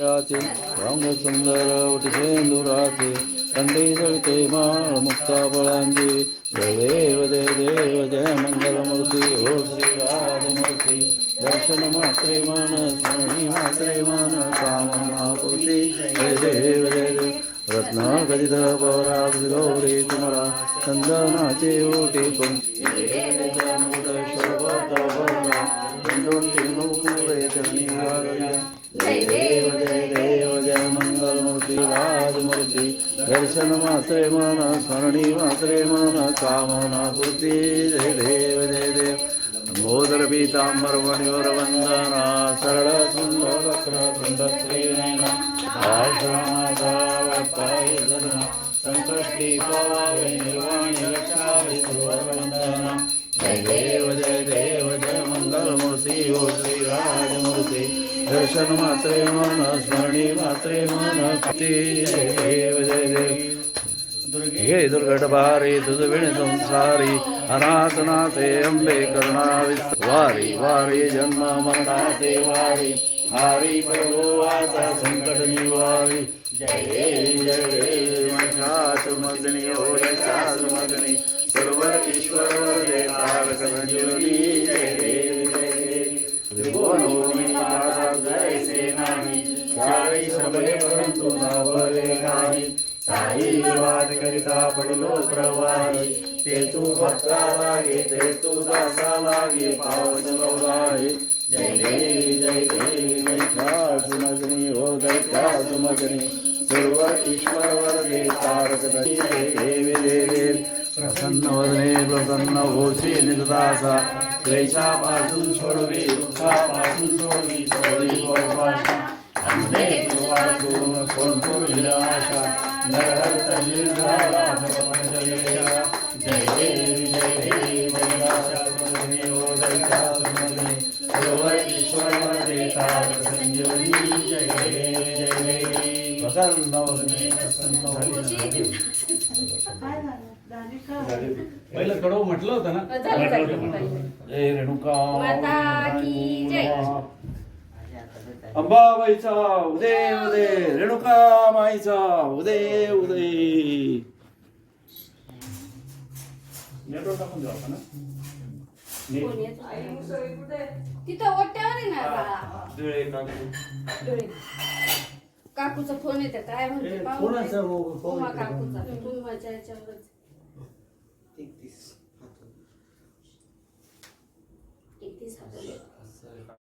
याचे रंग सुंदर उठसेंदुराचे कंडी जळते माळ मुक्ता बळांजी जय देव जय देव जय मंगलमूर्ती हो श्री दर्शन मात्रे मन स्मरणी मात्रे काम कामनापूर्ती. जय देव जय देव रत्न गदित पौराग गौरी चंदनाचे ओटे देव जय देव मंगलमूर्ती राजमूर्ती दर्शन मात्रे मन स्मरणी मात्रे मन कामना पूर्ती जय देव जय देव। मोदर पीतांबर वंदना सरळ सुंदर संकष्टी पावे निर्वाणी रक्षावे सुवर्वंदना जय देव जय देव जय मंगलमूर्ती ओ श्रीराजमूर्ती। दर्शन मात्रे मन स्मरणी मात्रे मन कती देव जय देव हे दुर्घट भारी संसारी अनाथनाथे अंबे करुणा वारी वारी जन्म मरणाते वारी हारी प्रभो वाचा संकट निवारी जय देव जय देव महिषासुमग्नि ओयसासुमग्नि सर्व ईश्वर जय तारक संजीवनी जय देव जय देव त्रिभुवनोमी नाही सारी सबले परंतु नवले नाही. साई वाद करिता पडलो प्रवाही ते तू भक्ता लागे ते तू दासा लागे पावस लागे जय देवी जय देवी महिषासुमग्नि हो दैत्यासुमग्नि सर्व ईश्वर वरदे तारक जय देवी देवी. प्रसन्न वदने प्रसन्न होशी निदासा क्लेशापासून सोडवी दुःखापासून सोडवी सोडवी जय देवी जय देवी देता संजीवनी जय देवी जय देवी पहिलं कडव म्हटलं. होतं ना रेणुका. अंबाबाईचा उदे उदे रेणुका माईचा उदे उदे नेटवर्क टाकून देऊ आपण? तिथं ओट्यावर ना बाळा. दिळे काकू. काकूचा फोन येते काय म्हणते. हो- फोन उमा येते? काकूचा तुम्हाला याच्यावरच